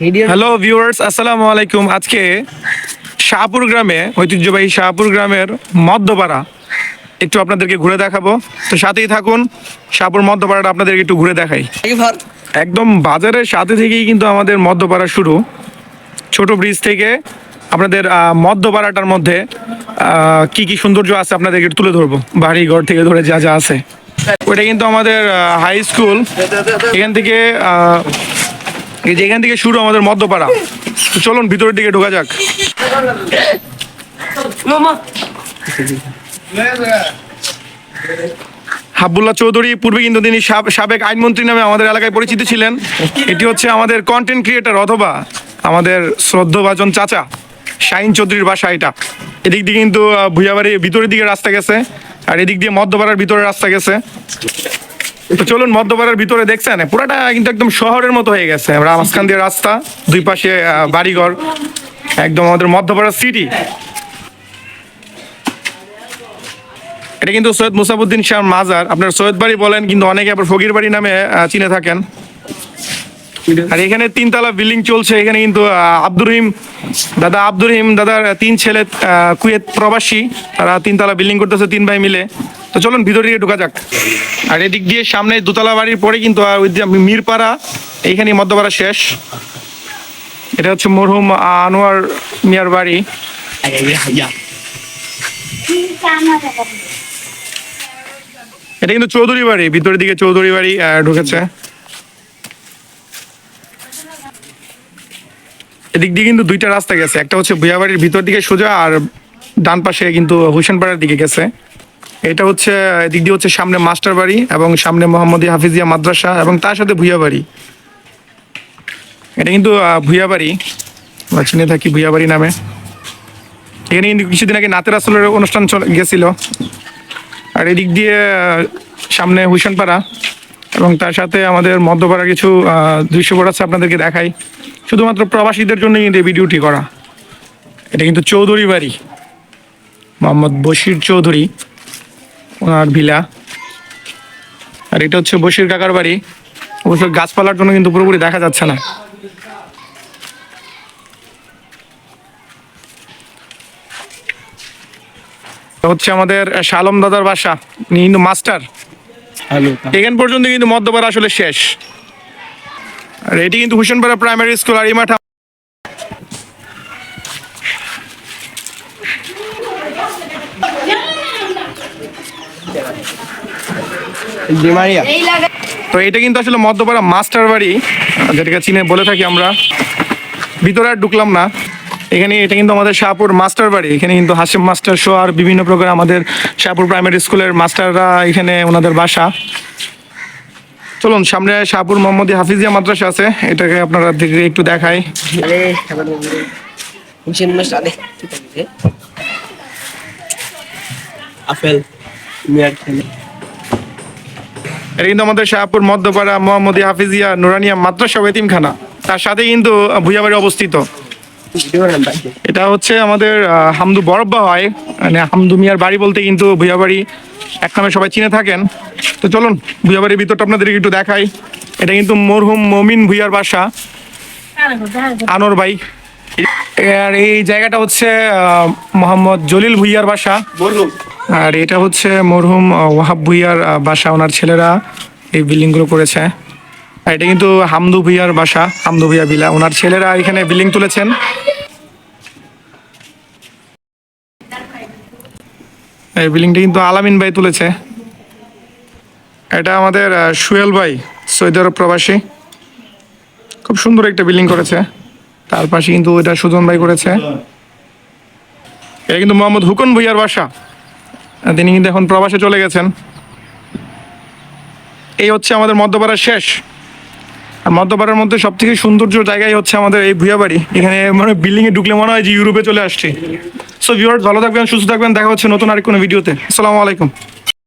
Hello viewers আসসালামু আলাইকুম আজকে শাহপুর গ্রামে ঐতিহ্যবাহী শাহপুর গ্রামের মধ্যপাড়া একটু আপনাদেরকে ঘুরে দেখাবো। তো সাথেই থাকুন শাহপুর মধ্যপাড়াটা আপনাদেরকে একটু ঘুরে দেখাই। একদম বাজারের সাথে থেকেই কিন্তু আমাদের মধ্যপাড়া শুরু। ছোট ব্রিজ থেকে আপনাদের আহ, মধ্যপাড়াটার মধ্যে কি কি সৌন্দর্য আছে আপনাদেরকে তুলে ধরবো। বাড়ি ঘর থেকে ধরে যা যা আছে। ওইটা কিন্তু আমাদের হাই স্কুল এখান থেকে এই যে এখান থেকে শুরু আমাদের মধ্যপাড়া তো চলুন ভিতরের দিকে ঢোকা যাক। হাবুল্লাহ চৌধুরী পূর্বে কিন্তু তিনি সাব- সাবেক আইনমন্ত্রী নামে আমাদের এলাকায় পরিচিত ছিলেন। এটি হচ্ছে আমাদের কন্টেন্ট ক্রিয়েটার অথবা আমাদের শ্রদ্ধভাজন চাচা শাহিন চৌধুরীর বাসা এটা। এদিক দিয়ে কিন্তু ভুইয়াবাড়ির ভিতরের দিকে রাস্তা গেছে আর এদিক দিয়ে মধ্যপাড়ার ভিতরে রাস্তা গেছে। চলুন মধ্যপাড়ার ভিতরে দেখছেন? পুরাটা কিন্তু একদম শহরের মতো হয়ে গেছে। আমরা মাঝখান দিয়ে রাস্তা, দুই পাশে বাড়িঘর, একদম আমাদের মধ্যপাড়া সিটি এটা কিন্তু সৈয়দ মুসাফুদ্দিন শাহ মাজার। আপনার সৈয়দ বাড়ি বলেন, কিন্তু অনেকে আবার ফকির বাড়ি নামে চিনে থাকেন। আর এখানে তিনতলা বিল্ডিং চলছে। এখানে কিন্তু আব্দুর রহিম, দাদা আব্দুর রহিম, দাদার তিন ছেলে কুয়েত প্রবাসী। তারা তিনতলা বিল্ডিং করতেছে, তিন ভাই মিলে। তো চলুন ভিতর দিকে ঢোকা যাক। আর এদিক দিয়ে সামনে দোতলা বাড়ির পরে কিন্তু আহ, ওই মিরপাড়া এইখানে মধ্যপাড়া শেষ। এটা হচ্ছে মরহুম আনোয়ার মিয়ার বাড়ি। এটা কিন্তু চৌধুরী বাড়ি ভিতরের দিকে চৌধুরী বাড়ি ঢুকেছে। এদিক দিয়ে কিন্তু দুইটা রাস্তা গেছে একটা হচ্ছে ভুয়াবাড়ির ভিতর দিকে সোজা আর ডান পাশে কিন্তু হুসেনপাড়ার দিকে গেছে। এটা হচ্ছে, এদিক দিয়ে হচ্ছে সামনে মাস্টার বাড়ি এবং সামনে মোহাম্মদী হাফিজিয়া মাদ্রাসা এবং তার সাথে ভুইয়া বাড়ি। এটা কিন্তু ভুইয়া বাড়ি। আমরা চিনে থাকি ভুইয়া বাড়ি নামে। এখানে কিন্তু কিছুদিন আগে নাতের আসলের অনুষ্ঠান চলে, গেছিল। আর এদিক দিয়ে সামনে হুসেনপাড়া এবং তার সাথে আমাদের মধ্যপাড়া কিছু দৃশ্য আছে আপনাদেরকে দেখাই। শুধুমাত্র প্রবাসীদের জন্য কিন্তু এই ভিডিওটি করা। এটা কিন্তু চৌধুরী বাড়ি। মোহাম্মদ বশির চৌধুরী। ওনার ভিলা। আর এটা হচ্ছে বসির কাকার বাড়ি। অবশ্য গাছপালার জন্য কিন্তু পুরোপুরি দেখা যাচ্ছে না। হচ্ছে আমাদের শালম দাদার বাসা উনি কিন্তু মাস্টার। এখান পর্যন্ত কিন্তু মধ্যপাড়া আসলে শেষ। আর এটি কিন্তু হুসেনপাড়া প্রাইমারি স্কুল আর এই মাঠে তো এটা কিন্তু আসলে মধ্যপাড়া মাস্টার বাড়ি যেটাকে চিনে বলে থাকি আমরা। ভিতরে আর ঢুকলাম না। এখানে এটা কিন্তু আমাদের শাহপুর মাস্টার বাড়ি। এখানে কিন্তু হাসিম মাস্টার শো আর বিভিন্ন প্রকার আমাদের শাহপুর প্রাইমারি স্কুলের মাস্টাররা এখানে ওনাদের বাসা। চলুন সামনে শাহপুর মোহাম্মদী হাফিজিয়া মাদ্রাসা আছে। এটাকে আপনারা দিকে একটু দেখাই। Aduh, এটা কিন্তু আমাদের শাহপুর মধ্যপাড়া মোহাম্মদী হাফিজিয়া নুরানিয়া মাদ্রাসা এতিমখানা তার সাথে কিন্তু ভুইয়াবাড়ি অবস্থিত. এটা হচ্ছে আমাদের হামদু বরব্বা হয় মানে হামদু মিয়ার বাড়ি বলতে কিন্তু ভুইয়াবাড়ি এক নামে সবাই চিনে থাকেন। তো চলুন ভুইয়াবাড়ির ভিতরটা আপনাদেরকে একটু দেখাই। এটা কিন্তু মরহুম মমিন ভুইয়ার বাসা। আনোর ভাই আর এই জায়গাটা হচ্ছে মোহাম্মদ জলিল ভুইয়ার বাসা। আর এটা হচ্ছে মরহুম ওয়াহাব ভুইয়ার বাসা। ওনার ছেলেরা এই বিল্ডিংগুলো করেছে। আর এটা কিন্তু হামদু ভুইয়ার বাসা হামদু ভুইয়া বিলা। ওনার ছেলেরা এখানে বিল্ডিং তুলেছেন। এই বিল্ডিংটা কিন্তু আলামিন ভাই তুলেছে। এটা আমাদের সুয়েল ভাই সৌদি আরব প্রবাসী। খুব সুন্দর একটা বিল্ডিং করেছে। তার পাশে কিন্তু এটা সুজন ভাই করেছে। এটা কিন্তু মোহাম্মদ হুকন ভুইয়ার বাসা। তিনি কিন্তু এখন প্রবাসে চলে গেছেন। এই হচ্ছে আমাদের মধ্যপাড়ার শেষ। আর মধ্যপাড়ার মধ্যে সব থেকে সৌন্দর্য জায়গায় হচ্ছে আমাদের এই ভুয়া বাড়ি এখানে মানে বিল্ডিং এ ঢুকলে মনে হয় যে ইউরোপে চলে আসছে। সো ভিউয়ার্স ভালো থাকবেন, সুস্থ থাকবেন, দেখা হচ্ছে নতুন আরেক কোনো ভিডিওতে আসসালামু আলাইকুম।